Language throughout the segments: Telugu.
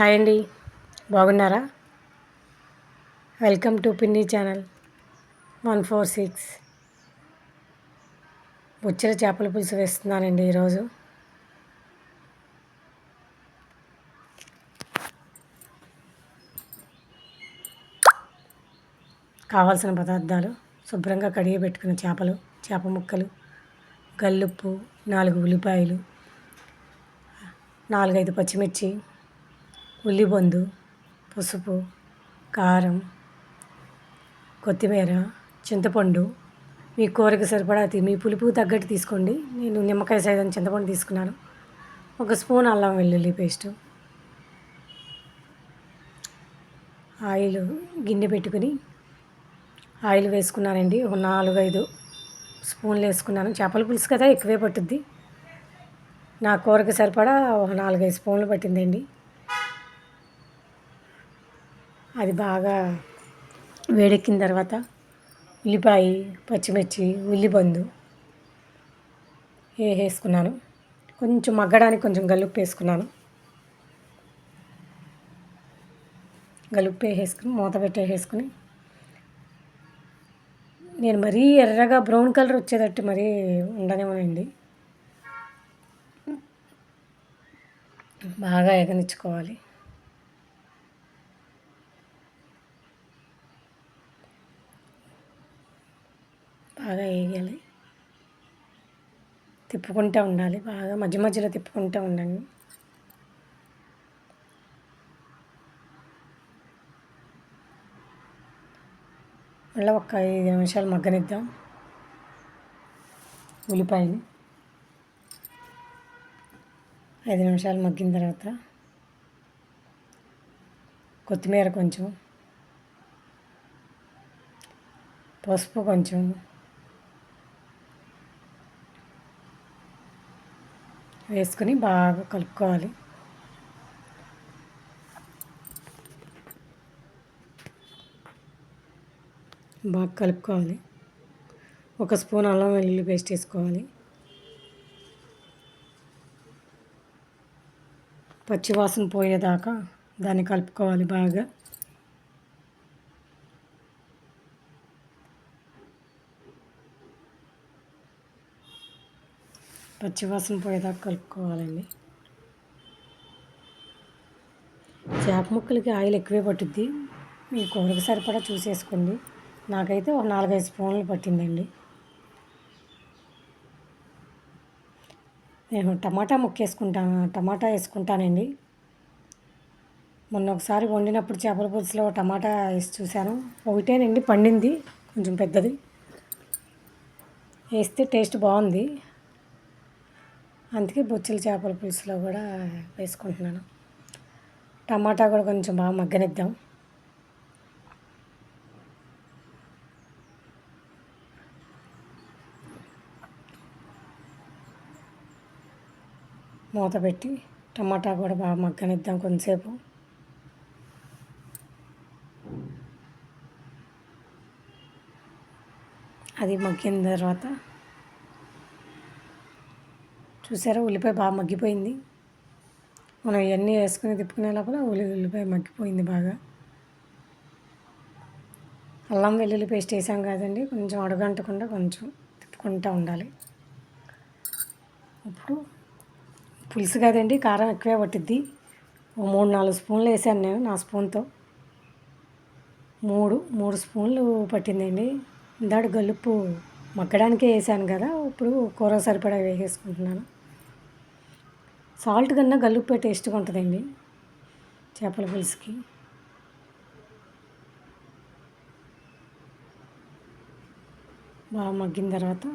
హాయ్ అండి. బాగున్నారా? Welcome to Pinni channel one four six. బుచ్చల చేపల పులుసు వేస్తున్నానండి ఈరోజు. కావాల్సిన పదార్థాలు శుభ్రంగా కడిగి పెట్టుకున్న చేపలు చేప ముక్కలు గల్లుప్పు నాలుగు ఉల్లిపాయలు నాలుగైదు పచ్చిమిర్చి ఉల్లిబొందు పసుపు కారం కొత్తిమీర చింతపండు. మీ కూరకి సరిపడా మీ పులుపు తగ్గట్టు తీసుకోండి. నేను నిమ్మకాయ సైజు చింతపండు తీసుకున్నాను. ఒక స్పూన్ అల్లం వెల్లుల్లి పేస్టు. ఆయిల్ గిన్నె పెట్టుకుని ఆయిల్ వేసుకున్నానండి. ఒక నాలుగు ఐదు స్పూన్లు వేసుకున్నాను. చేపల పులుసు కదా ఎక్కువే పట్టుద్ది. నా కూరకి సరిపడా ఒక నాలుగైదు స్పూన్లు పట్టిందండి. అది బాగా వేడెక్కిన తర్వాత ఉల్లిపాయ పచ్చిమిర్చి ఉల్లిబందు వేసుకున్నాను కొంచెం మగ్గడానికి కొంచెం గలుపు వేసుకున్నాను. గలుప్పు వేసుకుని మూత పెట్టేసుకుని నేను మరీ ఎర్రగా బ్రౌన్ కలర్ వచ్చేటట్టు మరీ ఉండనివ్వనండి. బాగా ఎగనిచ్చుకోవాలి. బాగా వేయాలి. తిప్పుకుంటూ ఉండాలి బాగా. మధ్య మధ్యలో తిప్పుకుంటూ ఉండండి. మళ్ళీ ఒక ఐదు నిమిషాలు మగ్గనిద్దాం. ఉల్లిపాయని ఐదు నిమిషాలు మగ్గిన తర్వాత కొత్తిమీర కొంచెం పసుపు కొంచెం వేసుకొని బాగా కలుపుకోవాలి. బాగా కలుపుకోవాలి. ఒక స్పూన్ అల్లం వెల్లుల్లి పేస్ట్ వేసుకోవాలి. పచ్చివాసన పోయేదాకా దాన్ని కలుపుకోవాలి బాగా. పచ్చివాసన పోయేదాకా కలుపుకోవాలండి. చేప ముక్కలకి ఆయిల్ ఎక్కువే పట్టుద్ది. మీ కూరకి సరిపడా చూసేసుకోండి. నాకైతే ఒక నాలుగైదు స్పూన్లు పట్టిందండి. నేను టమాటా ముక్కేసుకుంటాను టమాటా వేసుకుంటానండి. మొన్న ఒకసారి వండినప్పుడు చేపల పులుసులో టమాటా వేసి చూశాను. ఒకటేనండి పండింది. కొంచెం పెద్దది. వేస్తే టేస్ట్ బాగుంది. అందుకే బొచ్చెల చేపల పులుసులో కూడా వేసుకుంటున్నాను. టమాటా కూడా కొంచెం బాగా మగ్గనిద్దాం. మూత పెట్టి టమాటా కూడా బాగా మగ్గనిద్దాం కొంతసేపు. అది మగ్గిన తర్వాత చూసారా? ఉల్లిపాయ బాగా మగ్గిపోయింది. మనం ఇవన్నీ వేసుకుని తిప్పుకునే లోపల ఉల్లి ఉల్లిపాయ మగ్గిపోయింది బాగా. అల్లం వెల్లుల్లి పేస్ట్ వేసాం కాదండి. కొంచెం అడగంటకుండా కొంచెం తిప్పుకుంటూ ఉండాలి. ఇప్పుడు పులుసు కాదండి కారం ఎక్కువే పట్టిద్ది. ఓ మూడు నాలుగు స్పూన్లు వేసాను నేను నా స్పూన్తో. మూడు మూడు స్పూన్లు పట్టిందండి. ఇందాడు గలుపు మగ్గడానికే వేసాను కదా ఇప్పుడు కూర సరిపడా వేసేసుకుంటున్నాను. సాల్ట్ కన్నా గల్లుప్పే టేస్ట్గా ఉంటుందండి చేపల పులుసుకి. బాగా మగ్గిన తర్వాత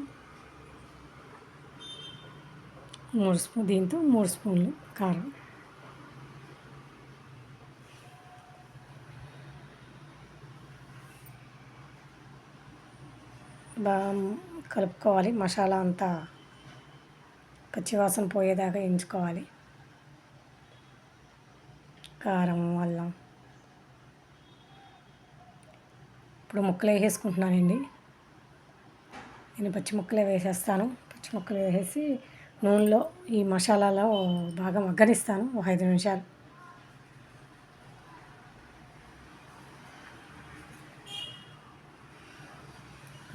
మూడు స్పూన్ దీంతో మూడు స్పూన్లు కారం. బాగా కలుపుకోవాలి మసాలా అంతా. పచ్చివాసన పోయేదాకా ఎంచుకోవాలి. కారం అల్లం. ఇప్పుడు ముక్కలు వేసేసుకుంటున్నానండి. నేను పచ్చి ముక్కలే వేసేస్తాను. పచ్చి ముక్కలు వేసేసి నూనెలో ఈ మసాలాలో బాగా మగ్గనిస్తాను. ఒక ఐదు నిమిషాలు.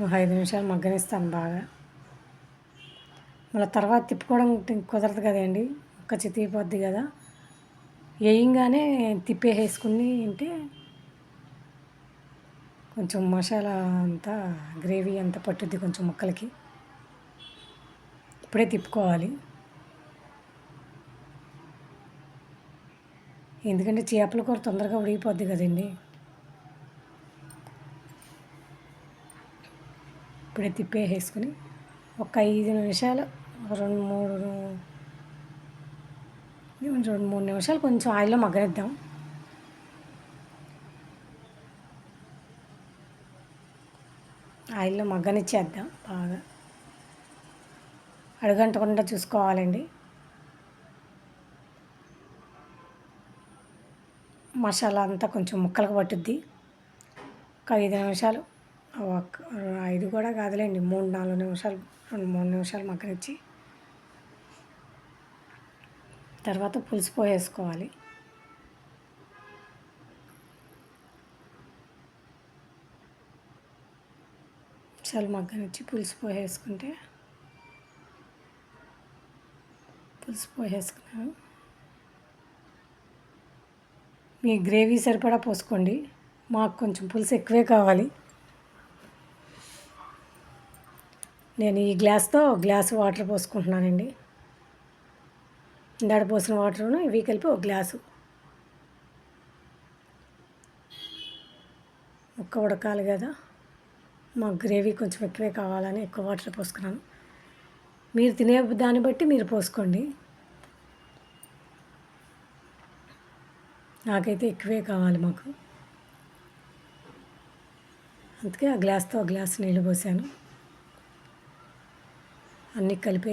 ఒక ఐదు నిమిషాలు మగ్గనిస్తాను బాగా. మళ్ళీ తర్వాత తిప్పుకోవడం కుదరదు కదండి. ఒక్క చితికిపోద్ది కదా. వేయంగానే తిప్పేసేసుకుని అంటే కొంచెం మసాలా అంతా గ్రేవీ అంతా పట్టుద్ది కొంచెం ముక్కలకి. ఇప్పుడే తిప్పుకోవాలి. ఎందుకంటే చేపల కూర తొందరగా ఉడిగిపోద్ది కదండి. ఇప్పుడే తిప్పేసేసుకుని ఒక ఐదు నిమిషాలు రెండు మూడు రెండు మూడు నిమిషాలు కొంచెం ఆయిల్లో మగ్గనిద్దాం. ఆయిల్లో మగ్గనిచ్చేద్దాం బాగా. అడుగంటకుండా చూసుకోవాలండి. మసాలా అంతా కొంచెం ముక్కలకు పట్టుద్ది. ఒక ఐదు నిమిషాలు ఒక ఐదు కూడా కాదులేండి మూడు నాలుగు నిమిషాలు రెండు మూడు నిమిషాలు మగ్గనిచ్చి తర్వాత పులుసు పోసేసుకోవాలి చాలా మగ్గనిచ్చి పులుసు పోసేసుకుంటే పులుసు పోసేసుకున్నాను మీ గ్రేవీ సరిపడా పోసుకోండి. మాకు కొంచెం పులుసు ఎక్కువే కావాలి. నేను ఈ గ్లాస్తో గ్లాస్ వాటర్ పోసుకుంటున్నానండి. ఇందాడ పోసిన వాటర్ను ఇవి కలిపి ఒక గ్లాసు. ఒక్క ఉడకాలి కదా. మాకు గ్రేవీ కొంచెం ఎక్కువే కావాలని ఎక్కువ వాటర్ పోసుకున్నాను. మీరు తినే దాన్ని బట్టి మీరు పోసుకోండి. నాకైతే ఎక్కువే కావాలి మాకు. అందుకే ఆ గ్లాస్తో గ్లాస్ నీళ్ళు పోసాను. అన్నీ కలిపి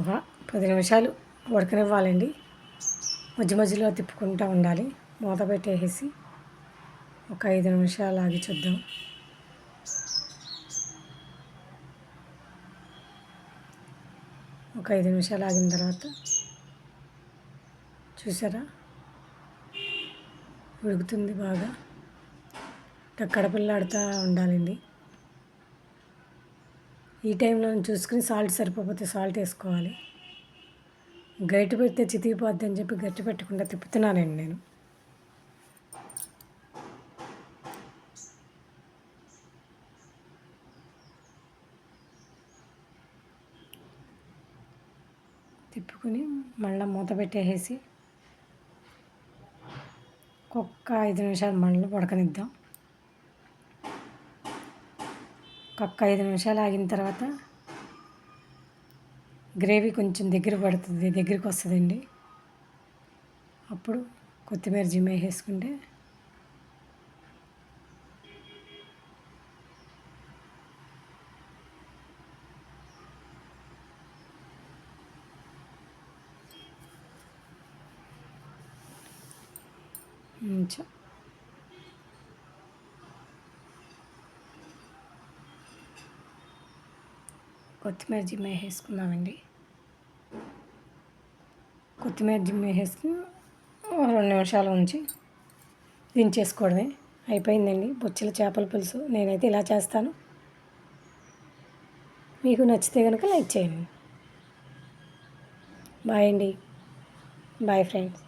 ఒక పది నిమిషాలు ఉడకనివ్వాలండి మధ్య మధ్యలో తిప్పుకుంటూ ఉండాలి. మూత పెట్టేసి ఒక ఐదు నిమిషాలు ఆగి చూద్దాం. ఒక ఐదు నిమిషాలు ఆగిన తర్వాత చూసారా? ఉడుకుతుంది బాగా. కడపిల్లాడుతూ ఉండాలండి. ఈ టైంలో చూసుకుని సాల్ట్ సరిపోతే సాల్ట్ వేసుకోవాలి. గట్టి పెడితే చితికిపోద్ది అని చెప్పి గట్టి పెట్టకుండా తిప్పుతున్నానండి నేను. తిప్పుకొని మళ్ళీ మూత పెట్టేసి ఒక్క ఐదు నిమిషాలు మళ్ళీ ఉడకనిద్దాం పక్క ఐదు నిమిషాలు ఆగిన తర్వాత గ్రేవీ కొంచెం దగ్గర పడుతుంది దగ్గరికి వస్తుందండి. అప్పుడు కొత్తిమీర జిమ్మే వేసుకుంటే కొంచెం కొత్తిమీర జిమ్మ వేసుకుందామండి. కొత్తిమీర జిమ్మ వేసుకుని రెండు నిమిషాలు ఉంచి దించేసుకోవడమే. అయిపోయిందండి. బొచ్చెల చేపల పులుసు నేనైతే ఇలా చేస్తాను. మీకు నచ్చితే కనుక లైక్ చేయండి. బాయ్ అండి. Bye friends.